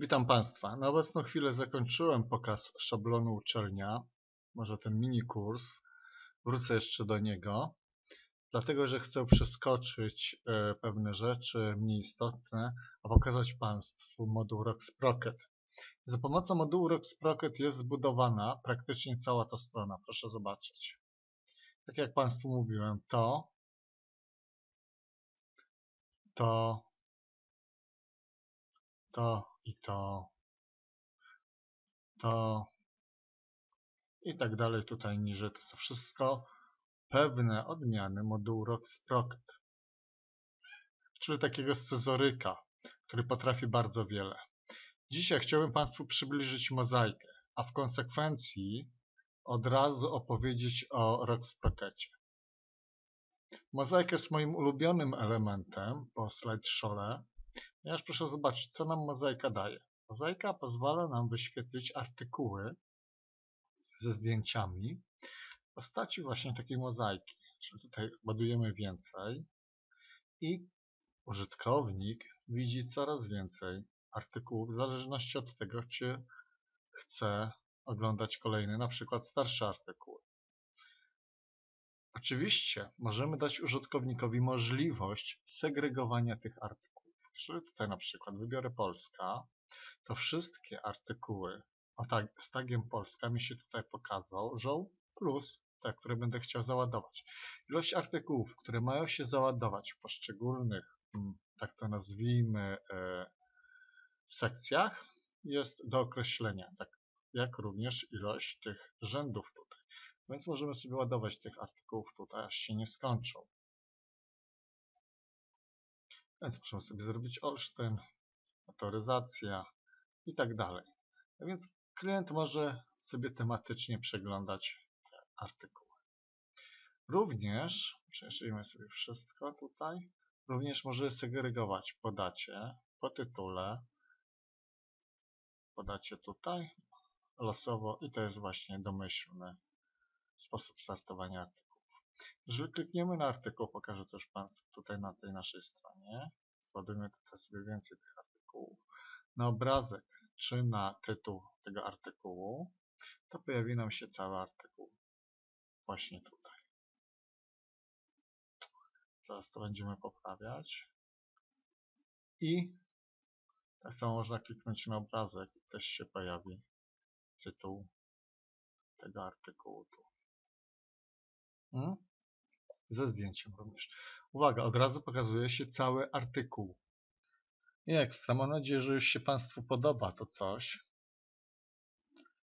Witam Państwa. Na obecną chwilę zakończyłem pokaz szablonu uczelnia, może ten mini kurs. Wrócę jeszcze do niego, dlatego że chcę przeskoczyć e, pewne rzeczy mniej istotne, a pokazać Państwu moduł RockSprocket. Za pomocą modułu RockSprocket jest zbudowana praktycznie cała ta strona, proszę zobaczyć. Tak jak Państwu mówiłem, to, to, to i to, to i tak dalej tutaj niżej. To są wszystko pewne odmiany modułu RockSprocket, czyli takiego scezoryka, który potrafi bardzo wiele. Dzisiaj chciałbym Państwu przybliżyć mozaikę, a w konsekwencji od razu opowiedzieć o RockSprockecie. Mozaika jest moim ulubionym elementem po slideshow'le, ponieważ proszę zobaczyć, co nam mozaika daje. Mozaika pozwala nam wyświetlić artykuły ze zdjęciami w postaci właśnie takiej mozaiki. Czyli tutaj ładujemy więcej i użytkownik widzi coraz więcej artykułów w zależności od tego, czy chce oglądać kolejne, na przykład starsze artykuły. Oczywiście możemy dać użytkownikowi możliwość segregowania tych artykułów. Czyli tutaj na przykład wybiorę Polska, to wszystkie artykuły o tag, z tagiem Polska mi się tutaj pokazał, plus te, które będę chciał załadować. Ilość artykułów, które mają się załadować w poszczególnych, mm, tak to nazwijmy, e, sekcjach jest do określenia, tak jak również ilość tych rzędów tutaj. Więc możemy sobie ładować tych artykułów tutaj, aż się nie skończą. Więc możemy sobie zrobić Olsztyn, autoryzacja i tak dalej. A więc klient może sobie tematycznie przeglądać te artykuły. Również, przejrzyjmy sobie wszystko tutaj, również może segregować po dacie, po tytule, podacie tutaj losowo i to jest właśnie domyślny sposób sortowania artykułów. Jeżeli klikniemy na artykuł, pokażę też Państwu tutaj na tej naszej stronie. Zładujmy tutaj sobie więcej tych artykułów. Na obrazek czy na tytuł tego artykułu, to pojawi nam się cały artykuł właśnie tutaj. Zaraz to będziemy poprawiać. I tak samo można kliknąć na obrazek i też się pojawi tytuł tego artykułu tu. Hmm? Ze zdjęciem również. Uwaga, od razu pokazuje się cały artykuł. I ekstra. Mam nadzieję, że już się Państwu podoba to coś.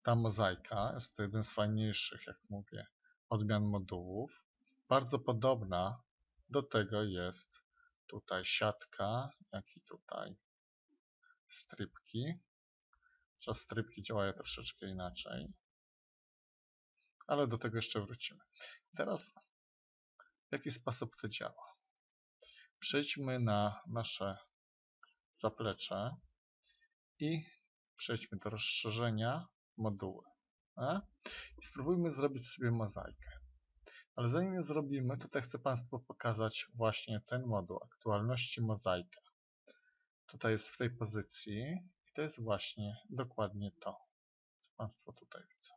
Ta mozaika jest to jeden z fajniejszych, jak mówię, odmian modułów. Bardzo podobna do tego jest tutaj siatka, jak i tutaj strypki. Czas strypki działają troszeczkę inaczej. Ale do tego jeszcze wrócimy. Teraz w jaki sposób to działa? Przejdźmy na nasze zaplecze i przejdźmy do rozszerzenia moduły. I spróbujmy zrobić sobie mozaikę. Ale zanim je zrobimy, tutaj chcę Państwu pokazać właśnie ten moduł, aktualności mozaika. Tutaj jest w tej pozycji i to jest właśnie dokładnie to, co Państwo tutaj widzą.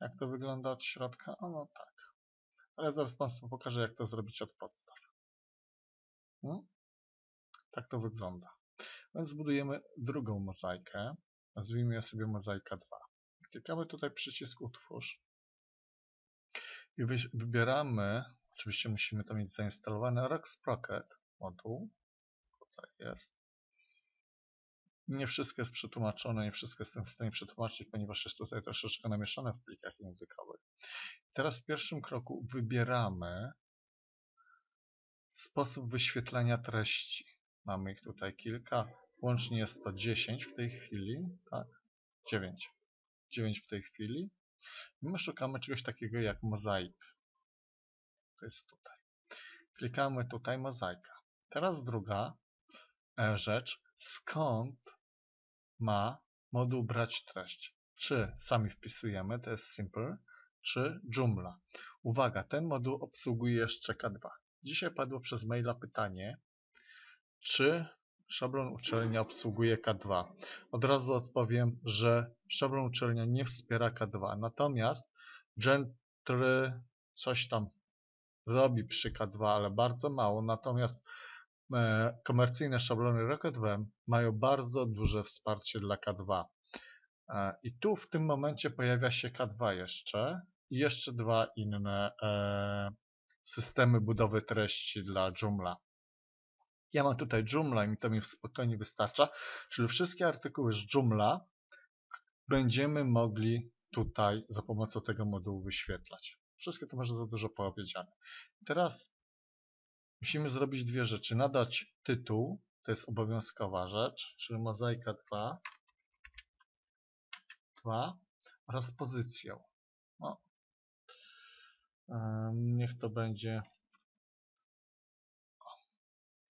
Jak to wygląda od środka? O, no tak. Ale zaraz Państwu pokażę, jak to zrobić od podstaw. Hmm? Tak to wygląda. Więc zbudujemy drugą mozaikę. Nazwijmy ją sobie mozaika 2. Klikamy tutaj przycisk utwórz i wybieramy, oczywiście musimy to mieć zainstalowane, RockSprocket moduł tutaj jest. Nie wszystko jest przetłumaczone, nie wszystko jestem w stanie przetłumaczyć, ponieważ jest tutaj troszeczkę namieszane w plikach językowych. Teraz w pierwszym kroku wybieramy sposób wyświetlania treści. Mamy ich tutaj kilka, łącznie jest to 10 w tej chwili, tak? 9. 9 w tej chwili. My szukamy czegoś takiego jak mozaik. To jest tutaj. Klikamy tutaj mozaika. Teraz druga E, rzecz, skąd ma moduł brać treść. Czy sami wpisujemy, to jest simple, czy Joomla. Uwaga, ten moduł obsługuje jeszcze K2. Dzisiaj padło przez maila pytanie, czy szablon uczelnia obsługuje K2? Od razu odpowiem, że szablon uczelnia nie wspiera K2, natomiast Gentry coś tam robi przy K2, ale bardzo mało, natomiast komercyjne szablony RocketVM mają bardzo duże wsparcie dla K2. E, I tu w tym momencie pojawia się K2 jeszcze i jeszcze dwa inne e, systemy budowy treści dla Joomla. Ja mam tutaj Joomla i to mi spokojnie wystarcza, czyli wszystkie artykuły z Joomla będziemy mogli tutaj za pomocą tego modułu wyświetlać. Wszystkie to może za dużo poowiedziane. Teraz musimy zrobić dwie rzeczy. Nadać tytuł, to jest obowiązkowa rzecz, czyli mozaika 2, 2 oraz pozycję. No. Niech to będzie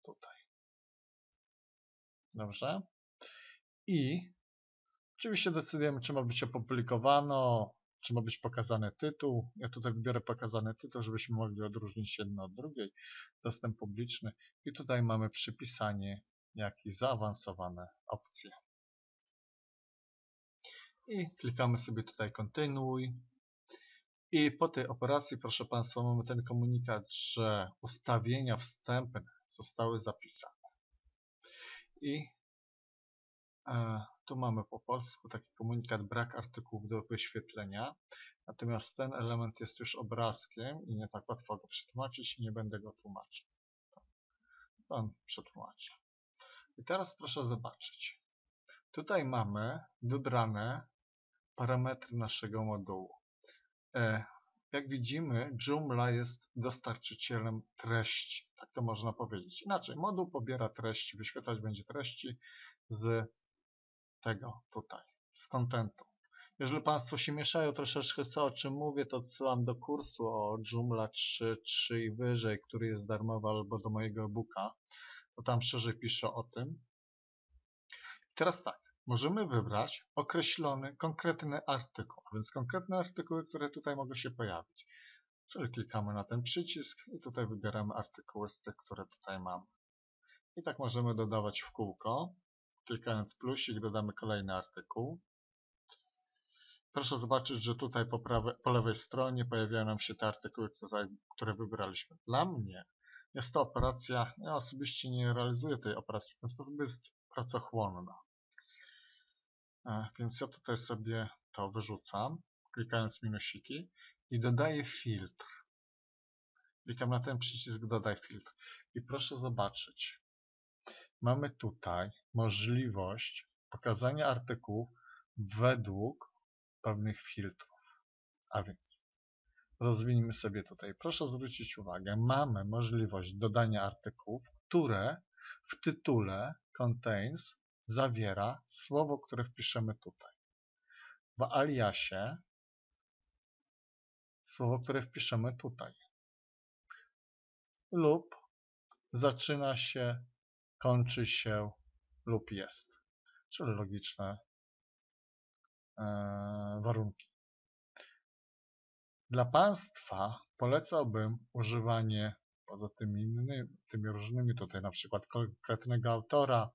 tutaj. Dobrze. I oczywiście decydujemy, czy ma być opublikowano, czy ma być pokazany tytuł. Ja tutaj wybiorę pokazany tytuł, żebyśmy mogli odróżnić jedno od drugiej. Dostęp publiczny. I tutaj mamy przypisanie, jak i zaawansowane opcje. I klikamy sobie tutaj kontynuuj. I po tej operacji, proszę Państwa, mamy ten komunikat, że ustawienia wstępne zostały zapisane. I e, tu mamy po polsku taki komunikat brak artykułów do wyświetlenia. Natomiast ten element jest już obrazkiem i nie tak łatwo go przetłumaczyć i nie będę go tłumaczył. Pan przetłumaczę. I teraz proszę zobaczyć. Tutaj mamy wybrane parametry naszego modułu. E, jak widzimy, Joomla jest dostarczycielem treści, tak to można powiedzieć. Inaczej, moduł pobiera treści, wyświetlać będzie treści z tego tutaj, z kontentu. Jeżeli Państwo się mieszają troszeczkę co o czym mówię, to odsyłam do kursu o Joomla 3, 3 i wyżej, który jest darmowy, albo do mojego e-booka. To tam szerzej piszę o tym. Teraz tak, możemy wybrać określony, konkretny artykuł, a więc konkretne artykuły, które tutaj mogą się pojawić. Czyli klikamy na ten przycisk i tutaj wybieramy artykuły z tych, które tutaj mamy. I tak możemy dodawać w kółko. Klikając plusik dodamy kolejny artykuł. Proszę zobaczyć, że tutaj po, po lewej stronie pojawiają nam się te artykuły, które, które wybraliśmy. Dla mnie jest to operacja, ja osobiście nie realizuję tej operacji w ten sposób, jest pracochłonna. E, więc ja tutaj sobie to wyrzucam, klikając minusiki i dodaję filtr. Klikam na ten przycisk dodaj filtr i proszę zobaczyć. Mamy tutaj możliwość pokazania artykułów według pewnych filtrów. A więc rozwiniemy sobie tutaj. Proszę zwrócić uwagę, mamy możliwość dodania artykułów, które w tytule contains zawiera słowo, które wpiszemy tutaj. W aliasie słowo, które wpiszemy tutaj. Lub zaczyna się, kończy się lub jest. Czyli logiczne e, warunki. Dla Państwa polecałbym używanie poza tymi, innymi, tymi różnymi tutaj na przykład konkretnego autora,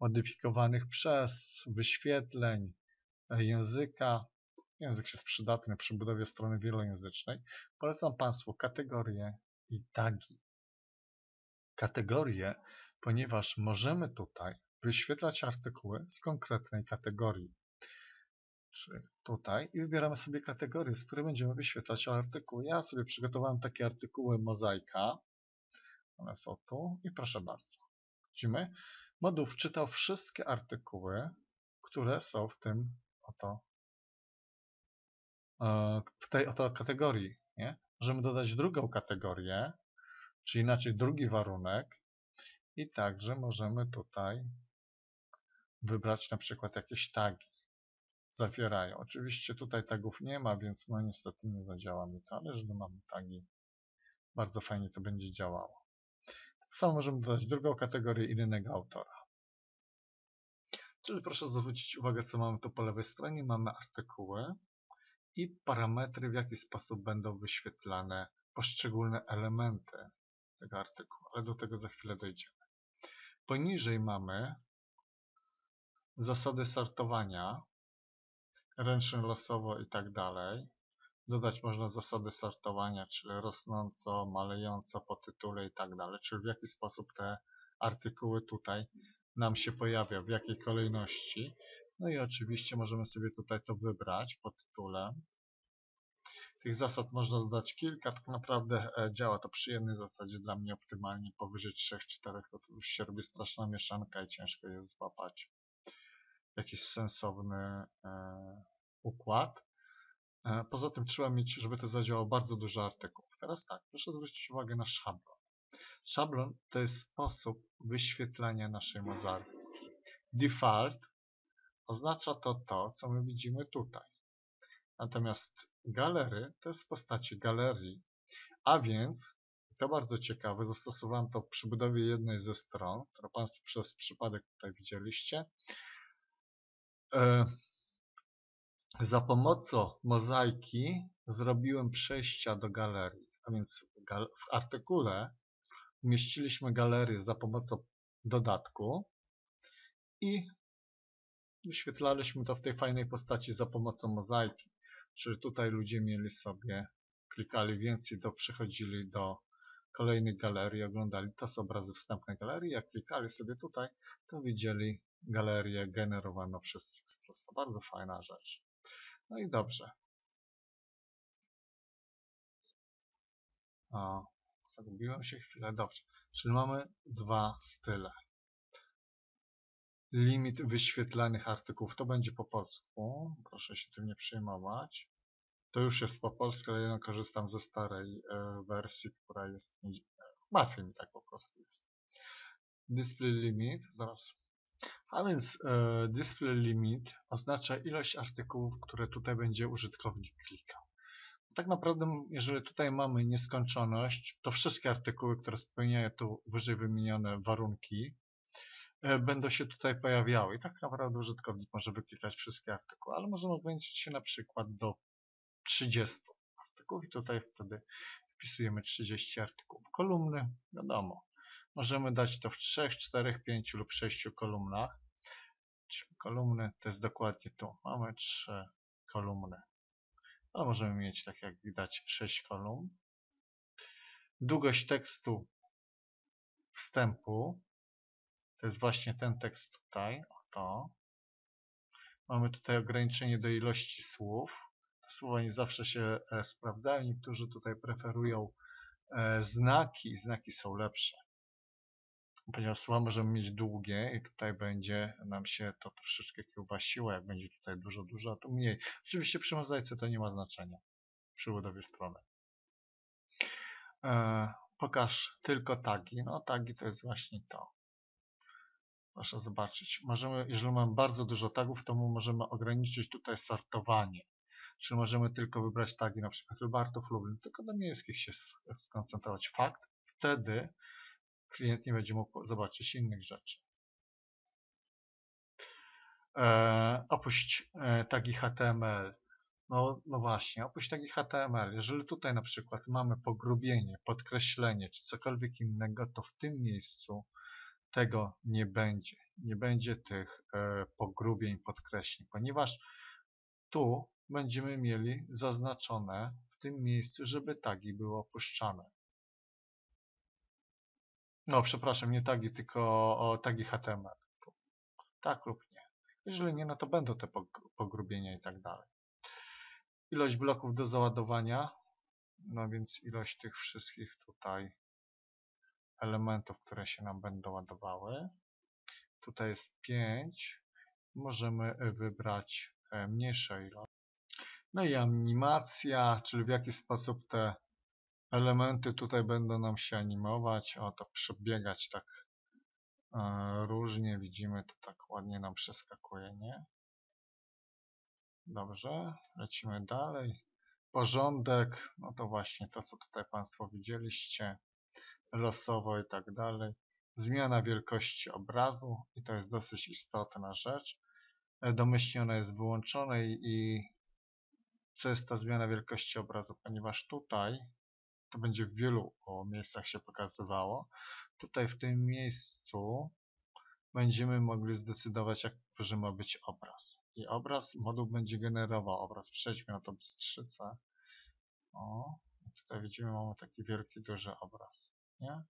modyfikowanych przez, wyświetleń, e, języka. Język jest przydatny przy budowie strony wielojęzycznej. Polecam Państwu kategorie i tagi. Kategorie, ponieważ możemy tutaj wyświetlać artykuły z konkretnej kategorii. Czyli tutaj i wybieramy sobie kategorię, z której będziemy wyświetlać artykuły. Ja sobie przygotowałem takie artykuły mozaika. One są tu i proszę bardzo. Widzimy? Moduł wczytał wszystkie artykuły, które są w tym oto e, w tej oto kategorii. Nie? Możemy dodać drugą kategorię, czy inaczej drugi warunek i także możemy tutaj wybrać na przykład jakieś tagi. Zawierają. Oczywiście tutaj tagów nie ma, więc no niestety nie zadziała mi to, ale jeżeli mamy tagi, bardzo fajnie to będzie działało. Tak samo możemy dodać drugą kategorię innego autora. Czyli proszę zwrócić uwagę, co mamy tu po lewej stronie. Mamy artykuły i parametry, w jaki sposób będą wyświetlane poszczególne elementy tego artykułu, ale do tego za chwilę dojdziemy. Poniżej mamy zasady sortowania, ręczne, losowo i tak dalej. Dodać można zasady sortowania, czyli rosnąco, malejąco po tytule i tak dalej, czyli w jaki sposób te artykuły tutaj nam się pojawia, w jakiej kolejności. No i oczywiście możemy sobie tutaj to wybrać po tytule. Tych zasad można dodać kilka, tak naprawdę e, działa to przy jednej zasadzie dla mnie optymalnie, powyżej 3-4 to tu już się robi straszna mieszanka i ciężko jest złapać jakiś sensowny e, układ. E, poza tym trzeba mieć, żeby to zadziałało bardzo dużo artykułów. Teraz tak, proszę zwrócić uwagę na szablon. Szablon to jest sposób wyświetlania naszej mozarki. Default oznacza to to, co my widzimy tutaj. Natomiast galery to jest w postaci galerii. A więc, to bardzo ciekawe, zastosowałem to przy budowie jednej ze stron, którą Państwo przez przypadek tutaj widzieliście. E, za pomocą mozaiki zrobiłem przejścia do galerii. A więc w artykule umieściliśmy galerię za pomocą dodatku i wyświetlaliśmy to w tej fajnej postaci za pomocą mozaiki. Czyli tutaj ludzie mieli sobie, klikali więcej, to przechodzili do kolejnych galerii, oglądali to są obrazy wstępnej galerii. Jak klikali sobie tutaj, to widzieli galerię generowaną przez Sixplus. To bardzo fajna rzecz. No i dobrze. O, zagubiłem się chwilę. Dobrze. Czyli mamy dwa style. Limit wyświetlanych artykułów. To będzie po polsku. Proszę się tym nie przejmować. To już jest po polsku, ale ja korzystam ze starej e, wersji, która jest... Łatwiej mi tak po prostu jest. Display limit. Zaraz a więc e, display limit oznacza ilość artykułów, które tutaj będzie użytkownik klikał. Tak naprawdę, jeżeli tutaj mamy nieskończoność, to wszystkie artykuły, które spełniają tu wyżej wymienione warunki, będą się tutaj pojawiały. I tak naprawdę użytkownik może wyklikać wszystkie artykuły, ale możemy ograniczyć się na przykład do 30 artykułów i tutaj wtedy wpisujemy 30 artykułów. Kolumny, wiadomo, Możemy dać to w 3, 4, 5 lub 6 kolumnach. Kolumny to jest dokładnie tu. Mamy 3 kolumny. Ale możemy mieć, tak jak widać, 6 kolumn. Długość tekstu wstępu to jest właśnie ten tekst tutaj. Oto. Mamy tutaj ograniczenie do ilości słów. Te słowa nie zawsze się e, sprawdzają. Niektórzy tutaj preferują e, znaki. Znaki są lepsze ponieważ słowa możemy mieć długie i tutaj będzie nam się to troszeczkę kiełbasiło, jak będzie tutaj dużo, dużo, a tu mniej. Oczywiście przy mozaice to nie ma znaczenia przy budowie strony. E, pokaż tylko tagi. No tagi to jest właśnie to. Proszę zobaczyć. Możemy, jeżeli mamy bardzo dużo tagów, to możemy ograniczyć tutaj sortowanie. Czy możemy tylko wybrać tagi, na przykład Lubartów, Lublin, tylko do miejskich się skoncentrować. Fakt, wtedy klient nie będzie mógł zobaczyć innych rzeczy. E, opuść e, tagi HTML. No, no właśnie, opuść tagi HTML. Jeżeli tutaj na przykład mamy pogrubienie, podkreślenie czy cokolwiek innego, to w tym miejscu tego nie będzie. Nie będzie tych e, pogrubień, podkreśleń, ponieważ tu będziemy mieli zaznaczone w tym miejscu, żeby tagi były opuszczane. No, przepraszam, nie tagi, tylko tagi HTML. Tak lub nie. Jeżeli nie, no to będą te pogrubienia i tak dalej. Ilość bloków do załadowania, no więc ilość tych wszystkich tutaj elementów, które się nam będą ładowały. Tutaj jest 5. Możemy wybrać e, mniejsze ilość. No i animacja, czyli w jaki sposób te elementy tutaj będą nam się animować, o to przebiegać tak e, różnie, widzimy to tak ładnie nam przeskakuje, nie? Dobrze, lecimy dalej. Porządek, no to właśnie to, co tutaj Państwo widzieliście, losowo i tak dalej. Zmiana wielkości obrazu i to jest dosyć istotna rzecz. E, domyślnie ona jest wyłączona i co jest ta zmiana wielkości obrazu, ponieważ tutaj to będzie w wielu miejscach się pokazywało. Tutaj w tym miejscu będziemy mogli zdecydować, jak ma być obraz. I obraz, moduł będzie generował obraz. Przejdźmy na tą strzycę. O, tutaj widzimy, mamy taki wielki, duży obraz. Nie?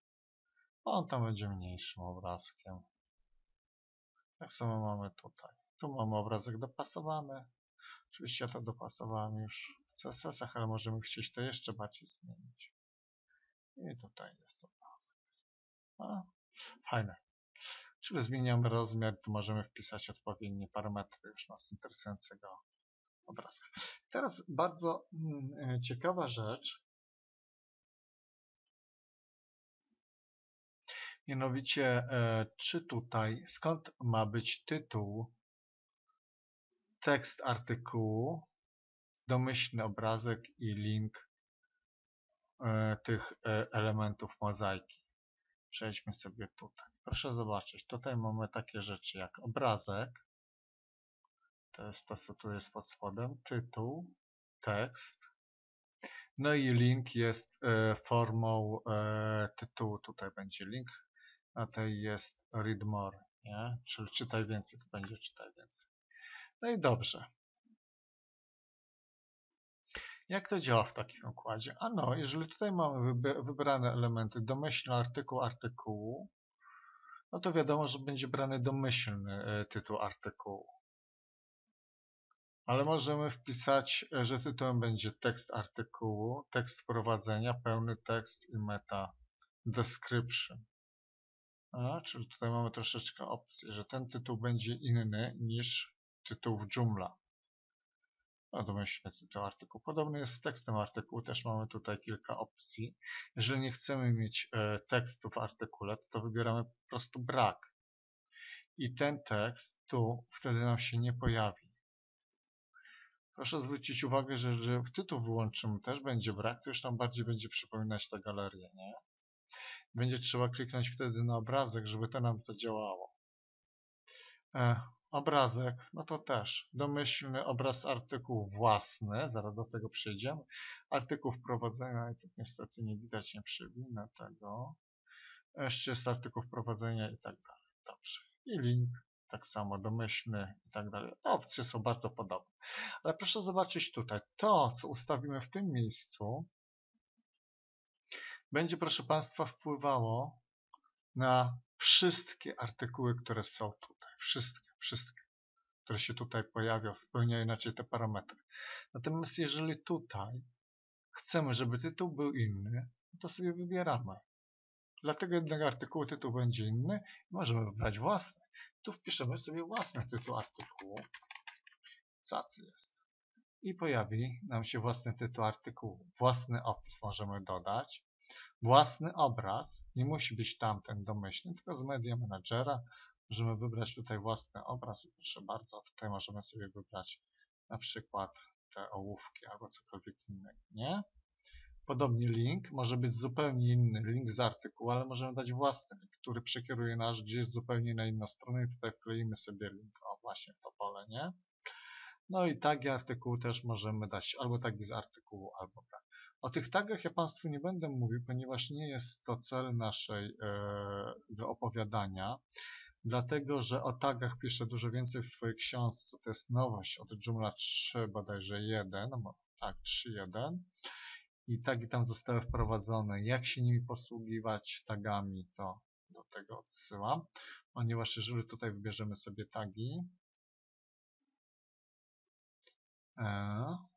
On tam będzie mniejszym obrazkiem. Tak samo mamy tutaj. Tu mamy obrazek dopasowany. Oczywiście ja to dopasowałem już w CSS-ach, ale możemy chcieć to jeszcze bardziej zmienić. I tutaj jest obrazek. A, fajne. Czyli zmieniamy rozmiar, tu możemy wpisać odpowiednie parametry już nas interesującego obrazka. Teraz bardzo mm, ciekawa rzecz. Mianowicie, e, czy tutaj, skąd ma być tytuł, tekst artykułu, domyślny obrazek i link e, tych e, elementów mozaiki. Przejdźmy sobie tutaj. Proszę zobaczyć, tutaj mamy takie rzeczy jak obrazek, to jest to, co tu jest pod spodem, tytuł, tekst, no i link jest formą tytułu, tutaj będzie link, a tej jest read more, nie? czyli czytaj więcej, tu będzie czytaj więcej. No i dobrze. Jak to działa w takim układzie? Ano, jeżeli tutaj mamy wybrane elementy domyślny artykuł artykułu, no to wiadomo, że będzie brany domyślny e, tytuł artykułu. Ale możemy wpisać, e, że tytułem będzie tekst artykułu, tekst wprowadzenia, pełny tekst i meta description. A, czyli tutaj mamy troszeczkę opcji, że ten tytuł będzie inny niż tytuł w Joomla. No domyślny tytuł artykułu. Podobny jest z tekstem artykułu, też mamy tutaj kilka opcji. Jeżeli nie chcemy mieć e, tekstu w artykule, to wybieramy po prostu brak. I ten tekst tu wtedy nam się nie pojawi. Proszę zwrócić uwagę, że, że w tytuł wyłączymy też będzie brak, to już nam bardziej będzie przypominać tę galerię, nie? Będzie trzeba kliknąć wtedy na obrazek, żeby to nam zadziałało. E, obrazek, no to też domyślny obraz artykułu własny, zaraz do tego przejdziemy. Artykuł wprowadzenia, i tu niestety nie widać, nie przewinę tego. Jeszcze jest artykuł wprowadzenia i tak dalej. Dobrze. I link, tak samo domyślny i tak dalej. Opcje są bardzo podobne. Ale proszę zobaczyć tutaj, to co ustawimy w tym miejscu, będzie proszę Państwa wpływało na wszystkie artykuły, które są tutaj. Wszystkie, wszystkie, które się tutaj pojawią, spełniają inaczej te parametry. Natomiast jeżeli tutaj chcemy, żeby tytuł był inny, to sobie wybieramy. Dla tego jednego artykułu tytuł będzie inny i możemy wybrać własny. Tu wpiszemy sobie własny tytuł artykułu. Cacy jest. I pojawi nam się własny tytuł artykułu. Własny opis możemy dodać własny obraz, nie musi być tamten domyślny, tylko z Media Managera możemy wybrać tutaj własny obraz i proszę bardzo, tutaj możemy sobie wybrać na przykład te ołówki albo cokolwiek innego, nie? Podobnie link może być zupełnie inny link z artykułu, ale możemy dać własny który przekieruje nas gdzieś zupełnie na inną stronę i tutaj wkleimy sobie link, o właśnie w to pole, nie? No i tagi artykułu też możemy dać albo tagi z artykułu, albo brak. O tych tagach ja Państwu nie będę mówił, ponieważ nie jest to cel naszej e, opowiadania, dlatego że o tagach piszę dużo więcej w swojej książce, to jest nowość od Joomla 3, bodajże 1, no, tak, 3.1 i tagi tam zostały wprowadzone. Jak się nimi posługiwać tagami, to do tego odsyłam, ponieważ jeżeli tutaj wybierzemy sobie tagi, e,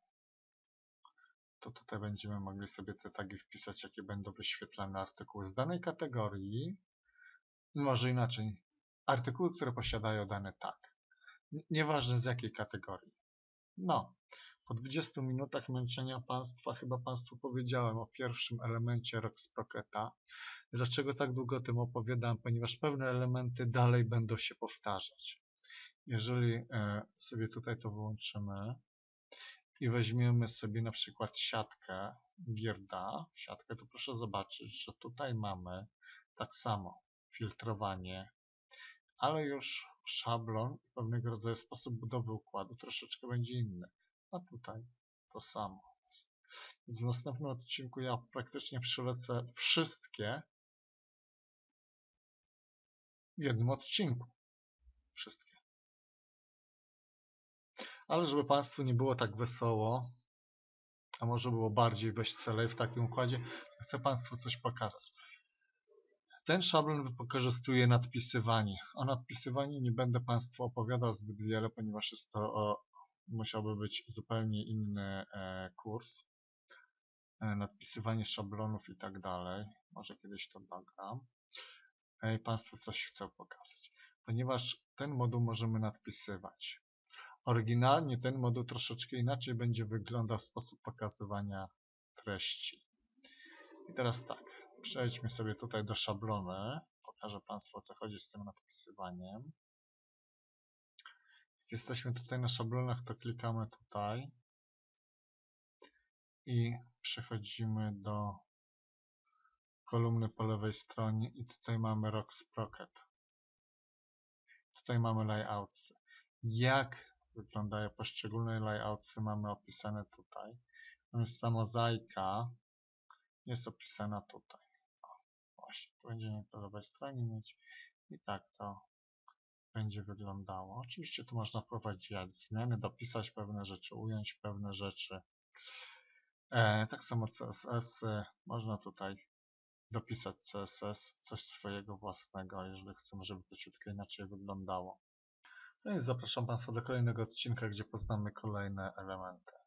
to tutaj będziemy mogli sobie te tagi wpisać, jakie będą wyświetlane artykuły z danej kategorii. Może inaczej, artykuły, które posiadają dany tag. Nieważne z jakiej kategorii. No, po 20 minutach męczenia Państwa chyba Państwu powiedziałem o pierwszym elemencie Rocksprocketa. Dlaczego tak długo o tym opowiadam? Ponieważ pewne elementy dalej będą się powtarzać. Jeżeli e, sobie tutaj to wyłączymy, i weźmiemy sobie na przykład siatkę Gierda, siatkę, to proszę zobaczyć, że tutaj mamy tak samo filtrowanie, ale już szablon i pewnego rodzaju sposób budowy układu troszeczkę będzie inny. A tutaj to samo. Więc w następnym odcinku ja praktycznie przylecę wszystkie w jednym odcinku. wszystkie. Ale żeby Państwu nie było tak wesoło, a może było bardziej weselej w takim układzie, chcę Państwu coś pokazać. Ten szablon wykorzystuje nadpisywanie. O nadpisywaniu nie będę Państwu opowiadał zbyt wiele, ponieważ jest to o, musiałby być zupełnie inny e, kurs. E, nadpisywanie szablonów i tak dalej. Może kiedyś to nagram. E, I Państwu coś chcę pokazać. Ponieważ ten moduł możemy nadpisywać. Oryginalnie ten moduł troszeczkę inaczej będzie wyglądał sposób pokazywania treści. I teraz tak, przejdźmy sobie tutaj do szablony. Pokażę Państwu o co chodzi z tym nadpisywaniem. Jak jesteśmy tutaj na szablonach, to klikamy tutaj i przechodzimy do kolumny po lewej stronie i tutaj mamy Rock Sprocket. Tutaj mamy layouts. Jak wyglądają poszczególne layoutsy mamy opisane tutaj. Natomiast ta mozaika jest opisana tutaj. O, właśnie, tu będziemy po lewej stronie mieć i tak to będzie wyglądało. Oczywiście tu można wprowadzić zmiany, dopisać pewne rzeczy, ująć pewne rzeczy. E, tak samo CSS, e, można tutaj dopisać CSS, coś swojego własnego, jeżeli chcemy, żeby to ciutko inaczej wyglądało. No i zapraszam Państwa do kolejnego odcinka, gdzie poznamy kolejne elementy.